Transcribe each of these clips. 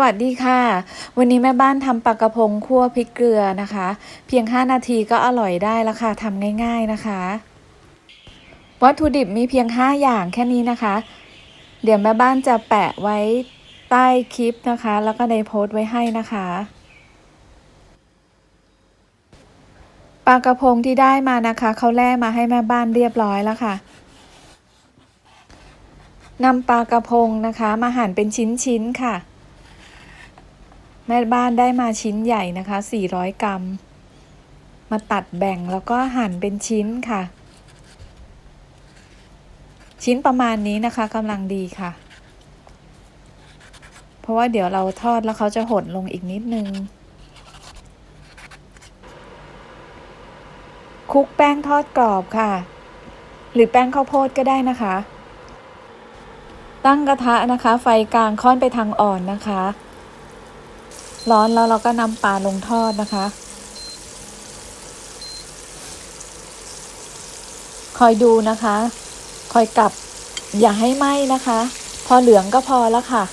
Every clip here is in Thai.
วัสดีค่ะ วันนี้แม่บ้านทำปลากระพงคั่วพริกเกลือนะคะ เพียง 5 นาทีก็อร่อยได้แล้วค่ะทำง่าย ๆนะคะ วัตถุดิบมีเพียง 5 อย่างแค่นี้นะคะ เดี๋ยวแม่บ้านจะแปะไว้ใต้คลิปนะคะ แล้วก็ในโพสต์ไว้ให้นะคะปลากระพงที่ได้มานะคะเขาแล่มาให้แม่บ้านเรียบร้อยแล้วค่ะนำปลากระพงนะคะ มาหั่นเป็นชิ้นๆค่ะ ม่บ้านได้มาชิ้นใหญ่นะคะ 400 กรัม มาตัดแบ่งแล้วก็หั่นเป็นชิ้นค่ะ ชิ้นประมาณนี้นะคะกำลังดีค่ะ เพราะว่าเดี๋ยวเราทอดแล้วเขาจะหดลงอีกนิดนึงคลุกแป้งทอดกรอบค่ะ หรือแป้งข้าวโพดก็ได้นะคะ ตั้งกระทะนะคะ ไฟกลางค่อนไปทางอ่อนนะคะ ร้อนแล้วเราก็นำปลาลงทอดนะคะ คอยดูนะคะ คอยกลับอย่าให้ไหม้นะคะ พอเหลืองก็พอแล้วค่ะ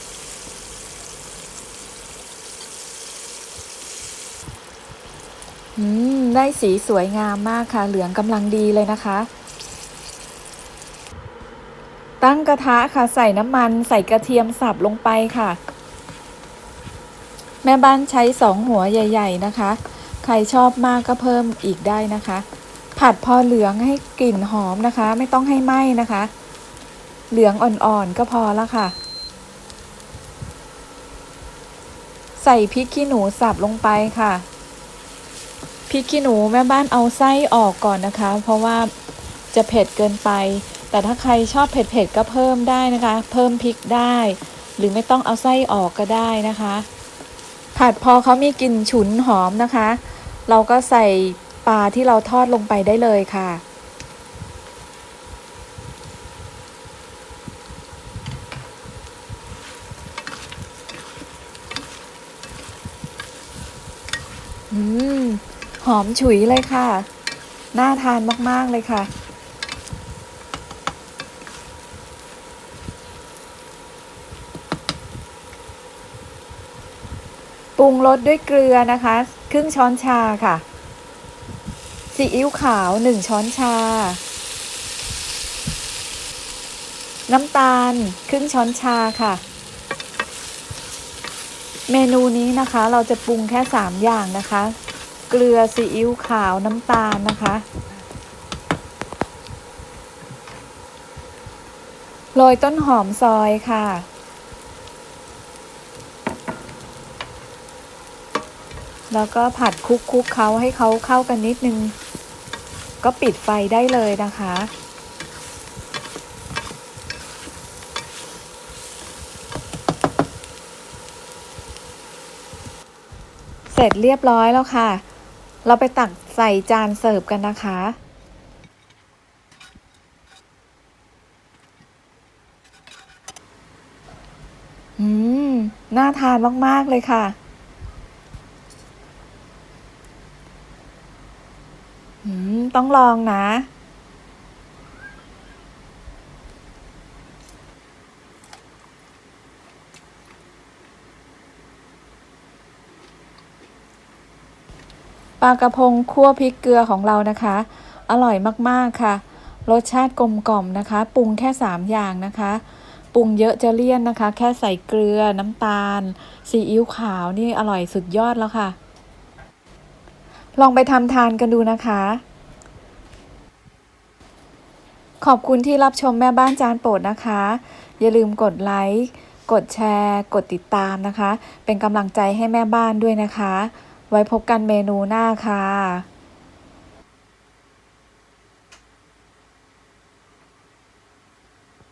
อืม ได้สีสวยงามมากค่ะ เหลืองกำลังดีเลยนะคะ ตั้งกระทะค่ะ ใส่น้ำมัน ใส่กระเทียมสับลงไปค่ะ แม่บ้านใช้สองหัวใหญ่ ๆนะคะ ใครชอบมากก็เพิ่มอีกได้นะคะ ผัดพอเหลืองให้กลิ่นหอมนะคะ ไม่ต้องให้ไหม้นะคะ เหลืองอ่อนๆก็พอแล้วค่ะ ใส่พริกขี้หนูสับลงไปค่ะพริกขี้หนูแม่บ้านเอาไส้ออกก่อนนะคะ เพราะว่าจะเผ็ดเกินไป แต่ถ้าใครชอบเผ็ดๆก็เพิ่มได้นะคะ เพิ่มพริกได้ หรือไม่ต้องเอาไส้ออกก็ได้นะคะ ผัดพอเขามีกลิ่นฉุนหอมนะคะ เราก็ใส่ปลาที่เราทอดลงไปได้เลยค่ะ อืม หอมฉุยเลยค่ะ น่าทานมาก ๆ เลยค่ะ ปรุงรสด้วยเกลือนะคะ ครึ่งช้อนชาค่ะซีอิ๊วขาวหนึ่งช้อนชา น้ำตาลครึ่งช้อนชาค่ะ เมนูนี้นะคะเราจะปรุงแค่3อย่างนะคะ เกลือซีอิ๊วขาวน้ำตาลนะคะโรยต้นหอมซอยค่ะ แล้วก็ผัดคลุกๆเขาให้เขาเข้ากันนิดนึง ก็ปิดไฟได้เลยนะคะ เสร็จเรียบร้อยแล้วค่ะ เราไปตักใส่จานเสิร์ฟกันนะคะอืม น่าทานมาก ๆ เลยค่ะ อืม ต้องลองนะ ปลากระพงคั่วพริกเกลือของเรานะคะ อร่อยมากๆค่ะ รสชาติกลมกล่อมนะคะ ปรุงแค่ 3 อย่างนะคะปรุงเยอะจะเลี่ยนนะคะ แค่ใส่เกลือน้ำตาลซีอิ๊วขาวนี่อร่อยสุดยอดแล้วค่ะ ลองไปทำทานกันดูนะคะ ขอบคุณที่รับชมแม่บ้านจานโปรดนะคะ อย่าลืมกดไลค์ กดแชร์ กดติดตามนะคะ เป็นกำลังใจให้แม่บ้านด้วยนะคะ ไว้พบกันเมนูหน้าค่ะ